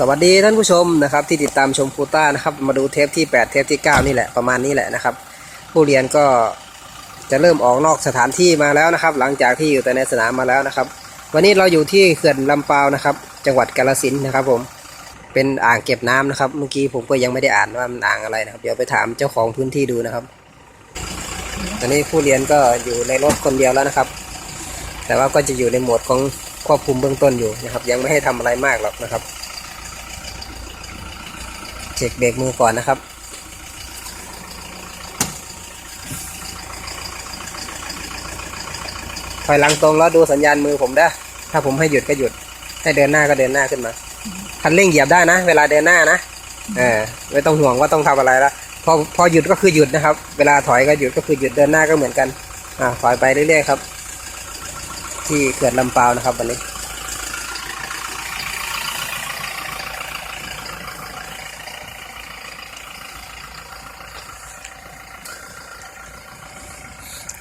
สวัสดีท่านผู้ชมนะครับที่ติดตามชมคูต้านะครับมาดูเทปที่ 8 เทปที่ 9 นี่แหละประมาณนี้แหละนะครับ ผู้เรียนก็จะเริ่มออกนอกสถานที่มาแล้วนะครับ หลังจากที่อยู่แต่ในสนามมาแล้วนะครับ วันนี้เราอยู่ที่เขื่อนลำปาวนะครับ จังหวัดกาฬสินนะครับผมเป็นอ่างเก็บน้ำนะครับ เมื่อกี้ผมก็ยังไม่ได้อ่านว่ามันอ่างอะไรนะครับ เดี๋ยวไปถามเจ้าของพื้นที่ดูนะครับ ตอนนี้ผู้เรียนก็อยู่ในรถคนเดียวแล้วนะครับ แต่ว่าก็จะอยู่ในโหมดของควบคุมเบื้องต้นอยู่นะครับ ยังไม่ให้ทำอะไรมากหรอกนะครับ เช็คเบรกมือก่อนนะครับ ถอยหลังตรงแล้วดูสัญญาณมือผมได้ถ้าผมให้หยุดก็หยุด ให้เดินหน้าก็เดินหน้าขึ้นมา คันเร่งเหยียบได้นะ เวลาเดินหน้านะเออไม่ต้องห่วงว่าต้องทำอะไรละพอพอหยุดก็คือหยุดนะครับ เวลาถอยก็หยุดก็คือหยุดเดินหน้าก็เหมือนกัน อ่าถอยไปเรื่อยๆครับ ที่เขื่อนลำปาวนะครับวันนี้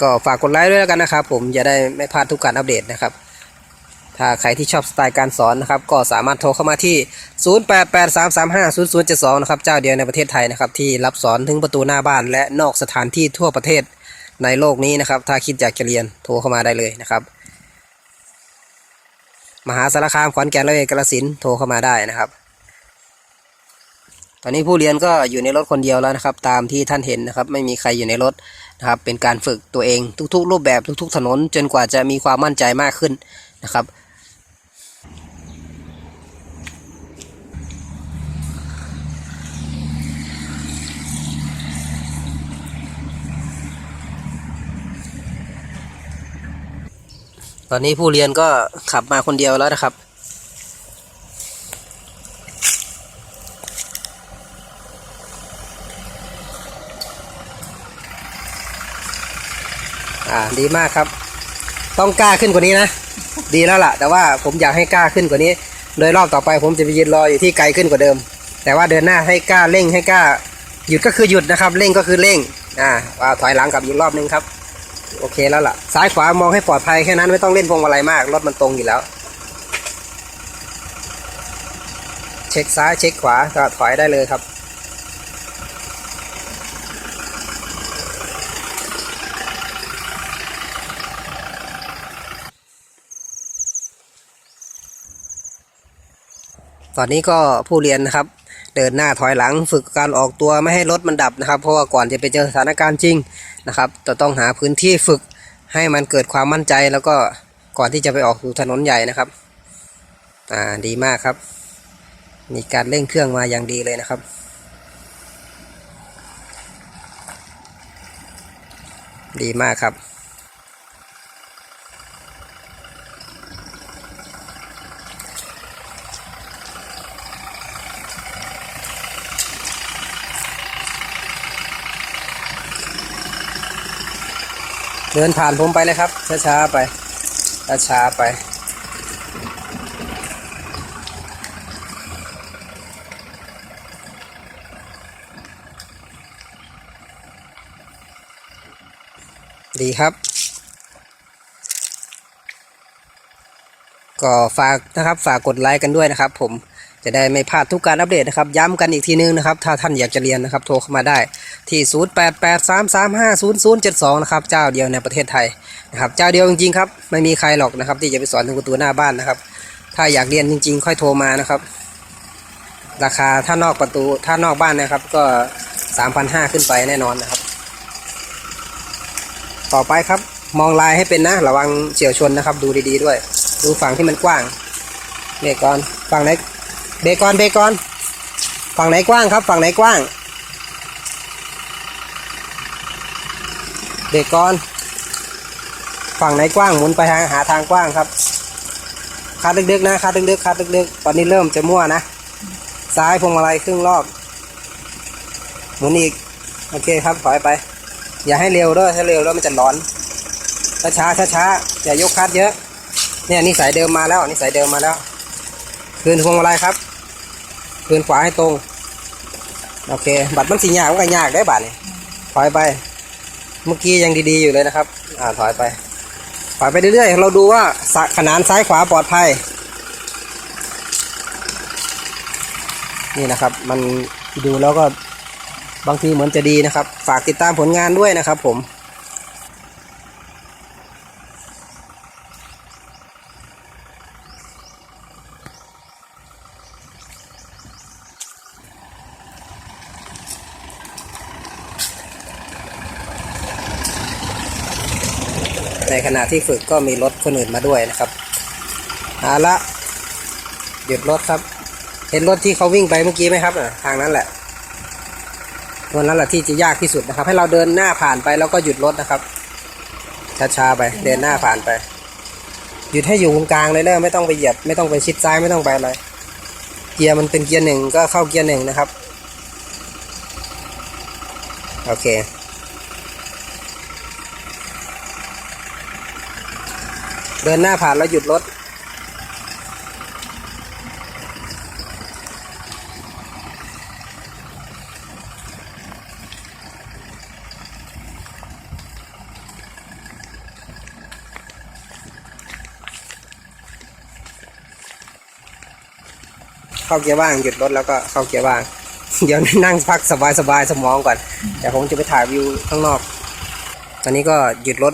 ก็ฝากกดไลค์ด้วยแล้วกันนะครับ ผมจะได้ไม่พลาดทุกการอัปเดตนะครับ ถ้าใครที่ชอบสไตล์การสอนนะครับ ก็สามารถโทรเข้ามาที่ 0883350072 นะครับ เจ้าเดียวในประเทศไทยนะครับ ที่รับสอนถึงประตูหน้าบ้าน และนอกสถานที่ทั่วประเทศในโลกนี้นะครับ ถ้าคิดอยากจะเรียนโทรเข้ามาได้เลยนะครับ มหาสารคามขอนแก่นและเอกกาฬสินธุ์โทรเข้ามาได้นะครับ ตอนนี้ผู้เรียนก็อยู่ในรถคนเดียวแล้วนะครับ ตามที่ท่านเห็นนะครับ ไม่มีใครอยู่ในรถ นะครับเป็นการฝึกตัวเองทุกๆ รูปแบบทุก ๆ ถนน จนกว่าจะมีความมั่นใจมากขึ้นนะครับตอนนี้ผู้เรียนก็ขับมาคนเดียวแล้วนะครับ อ่าดีมากครับ ต้องกล้าขึ้นกว่านี้นะ ดีแล้วล่ะ แต่ว่าผมอยากให้กล้าขึ้นกว่านี้ โดยรอบต่อไปผมจะไปยืนรออยู่ที่ไกลขึ้นกว่าเดิม แต่ว่าเดินหน้าให้กล้าเร่งให้กล้า หยุดก็คือหยุดนะครับ เร่งก็คือเร่ง อ่าว่าถอยหลังกลับอีกรอบนึงครับ โอเคแล้วล่ะ ซ้ายขวามองให้ปลอดภัยแค่นั้นไม่ต้องเล่นพวงมาลัยมาก รถมันตรงอยู่แล้ว เช็คซ้ายเช็คขวาก็ถอยได้เลยครับ ตอนนี้ก็ผู้เรียนนะครับเดินหน้าถอยหลังฝึกการออกตัวไม่ให้รถมันดับนะครับ เพราะว่าก่อนจะไปเจอสถานการณ์จริงนะครับจะต้องหาพื้นที่ฝึกให้มันเกิดความมั่นใจแล้วก็ก่อนที่จะไปออกสู่ถนนใหญ่นะครับอ่าดีมากครับ มีการเร่งเครื่องมาอย่างดีเลยนะครับดีมากครับ เดินผ่านผมไปเลยครับ ช้าๆไป ช้าๆไป ดีครับ ก็ฝากนะครับฝากกดไลค์กันด้วยนะครับ ผมจะได้ไม่พลาดทุกการอัปเดตนะครับ ย้ำกันอีกทีนึงนะครับ ถ้าท่านอยากจะเรียนนะครับ โทรเข้ามาได้ ที่ 0883350072 นะครับ เจ้าเดียวในประเทศไทยนะครับ เจ้าเดียวจริงๆครับ ไม่มีใครหรอกนะครับ ที่จะไปสอนถึงประตูหน้าบ้านนะครับ ถ้าอยากเรียนจริง ๆ ค่อยโทรมานะครับ ราคาถ้านอกประตูถ้านอกบ้านนะครับ ก็ 3,500 ขึ้นไปแน่นอนนะครับ ต่อไปครับ มองลายให้เป็นนะ ระวังเฉียวชนนะครับ ดูดีๆด้วย ดูฝั่งที่มันกว้างเบรกก่อนฝั่งไหนเบรกก่อนเบรกก่อนฝั่งไหนกว้างครับ ฝั่งไหนกว้าง เบรกก่อน ฝั่งไหนกว้างหมุนไปหาหาทางกว้างครับคาดดึกๆนะคาดดึกๆคาดดึกๆตอนนี้เริ่มจะมั่วนะ ซ้ายพวงมาลัยครึ่งรอบ หมุนอีก โอเคครับถอยไป อย่าให้เร็วด้วยถ้าเร็วแล้วมันจะร้อนช้าช้าช้าช้าๆอย่ายกคัดเยอะ เนี่ยนิสัยเดิมมาแล้วนิสัยเดิมมาแล้ว คืนพวงมาลัยครับคืนขวาให้ตรง โอเค บัตรมันสียากมันก็ยากได้บัตรนี่ถอยไป เมื่อกี้ยังดีๆอยู่เลยนะครับ อ่าถอยไป ถอยไปเรื่อยๆ เราดูว่าสะขนานซ้ายขวาปลอดภัย นี่นะครับ มันดูแล้วก็บางทีเหมือนจะดีนะครับ ฝากติดตามผลงานด้วยนะครับผม ในขณะที่ฝึกก็มีรถคนอื่นมาด้วยนะครับเอาละหยุดรถครับ เห็นรถที่เขาวิ่งไปเมื่อกี้ไหมครับอะทางนั้นแหละตัวนั้นแหละที่จะยากที่สุดนะครับ ให้เราเดินหน้าผ่านไปแล้วก็หยุดรถนะครับช้าๆไปเดินหน้าผ่านไป หยุดให้อยู่ตรงกลางเลยเนอะไม่ต้องไปเหยียบไม่ต้องไปชิดซ้ายไม่ต้องไปอะไรเกียร์มันเป็นเกียร์หนึ่งก็เข้าเกียร์หนึ่งนะครับ โอเค เดินหน้าผ่านแล้วหยุดรถ เข้าเกียร์ว่างหยุดรถแล้วก็เข้าเกียร์ว่าง เดี๋ยวนั่งพักสบายๆสมองก่อน เดี๋ยวผมจะไปถ่ายวิวข้างนอก ตอนนี้ก็หยุดรถ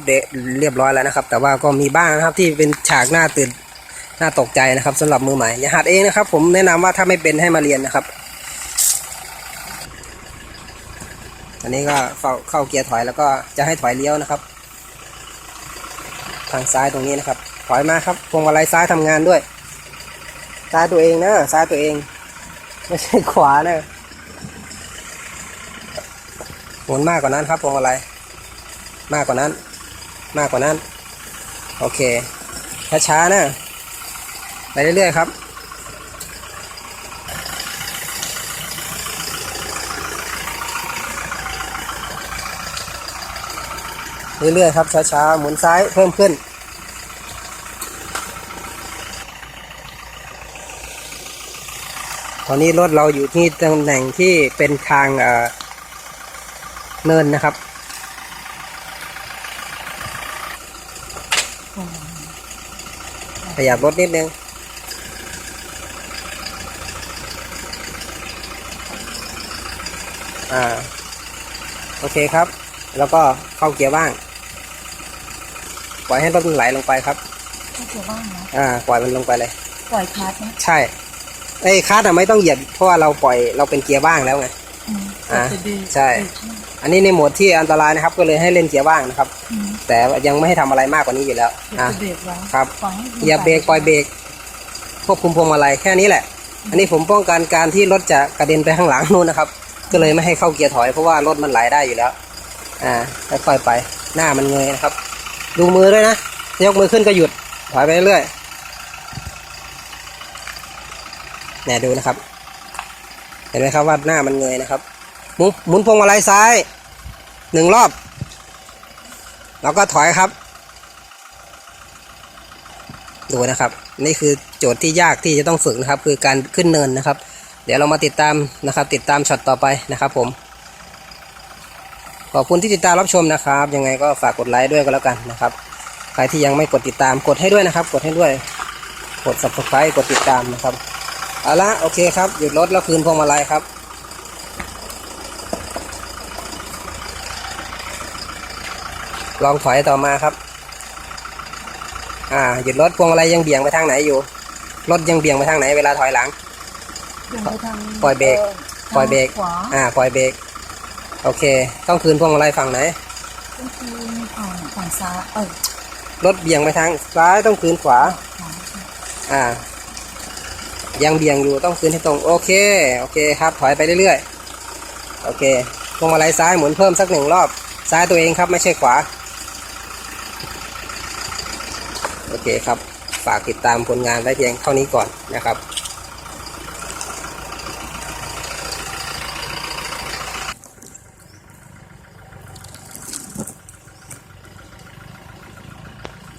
เรียบร้อยแล้วนะครับ แต่ว่าก็มีบ้างนะครับที่เป็นฉากหน้าตื่นหน้าตกใจนะครับสำหรับมือใหม่อย่าหัดเองนะครับ ผมแนะนำว่าถ้าไม่เป็นให้มาเรียนนะครับอันนี้ก็เข้าเข้าเกียร์ถอยแล้วก็จะให้ถอยเลี้ยวนะครับ ทางซ้ายตรงนี้นะครับ ถอยมาครับพวงมาลัยซ้ายทำงานด้วยซ้ายตัวเองนะซ้ายตัวเอง ไม่ใช่ขวานะหมุนมากกว่านั้นครับพวงมาลัย มากกว่านั้น มากกว่านั้น โอเค ช้าๆนะ ไปเรื่อยๆครับเรื่อยๆครับช้าๆหมุนซ้ายเพิ่มขึ้น ตอนนี้รถเราอยู่ที่ตำแหน่งที่เป็นทางเอ่อเนินนะครับ ยับรถนิดนึงอ่าโอเคครับ แล้วก็เข้าเกียร์ว่าง ปล่อยให้รถมันไหลลงไปครับก็เกี่ยวบ้างนะอ่าปล่อยมันลงไปเลย ปล่อยคลัสนะใช่ไอ้คาร์ดอะไม่ต้องเหยียบเพราะว่าเราปล่อยเราเป็นเกียร์ว่างแล้วไงอืมอ่าแต่เบรกใช่ เบรกให้ อันนี้ในโหมดที่อันตรายนะครับ ก็เลยให้เล่นเกียร์ว่างนะครับ อืมแต่ยังไม่ให้ทำอะไรมากกว่านี้อยู่แล้วแต่อะจะเบรกไว้ครับ ปล่อยให้มันอย่าเบรกปล่อยเบรกควบคุมพวงมาลัยแค่นี้แหละ อันนี้ผมป้องกันการที่รถจะกระเด็นไปข้างหลังนู่นนะครับ ก็เลยไม่ให้เข้าเกียร์ถอยเพราะว่ารถมันไหลได้อยู่แล้ว อ่าค่อยๆไปหน้ามันเงยนะครับ ดูมือด้วยนะยกมือขึ้นก็หยุดถอยไปเรื่อยๆเนี่ยดูนะครับ เห็นไหมครับว่าหน้ามันเงยนะครับห มุนหมุนพวงมาลัยซ้ายหนึ่งรอบ แล้วก็ถอยครับ ดูนะครับ นี่คือโจทย์ที่ยากที่จะต้องฝึกนะครับ คือการขึ้นเนินนะครับ เดี๋ยวเรามาติดตามนะครับ ติดตามช็อตต่อไปนะครับผมขอบคุณที่ติดตามรับชมนะครับ ยังไงก็ฝากกดไลค์ด้วยก็แล้วกันนะครับ ใครที่ยังไม่กดติดตามกดให้ด้วยนะครับ กดให้ด้วย กด subscribe กดติดตามนะครับ เอาละโอเคครับ หยุดรถแล้วคืนพวงมาลัยครับ ลองถอยต่อมาครับ อ่า หยุดรถพวงมาลัยยังเบี่ยงไปทางไหนอยู่ รถยังเบี่ยงไปทางไหนเวลาถอยหลังเบี่ยงไปทางปล่อยเบรก ปล่อยเบรกขวาอ่า ปล่อยเบรก โอเค ต้องคืนพวงมาลัยฝั่งไหนก็คือฝั่งฝั่งซ้าย เออ รถเบี่ยงไปทางซ้ายต้องคืนขวาขวาใช่อ่า ยังเบี่ยงอยู่ต้องคืนให้ตรง โอเค โอเคครับ ถอยไปเรื่อยๆ โอเค พวงมาลัยซ้ายหมุนเพิ่มสักหนึ่งรอบซ้ายตัวเองครับไม่ใช่ขวา โอเคครับ ฝากติดตามผลงานได้เพียงเท่านี้ก่อนนะครับ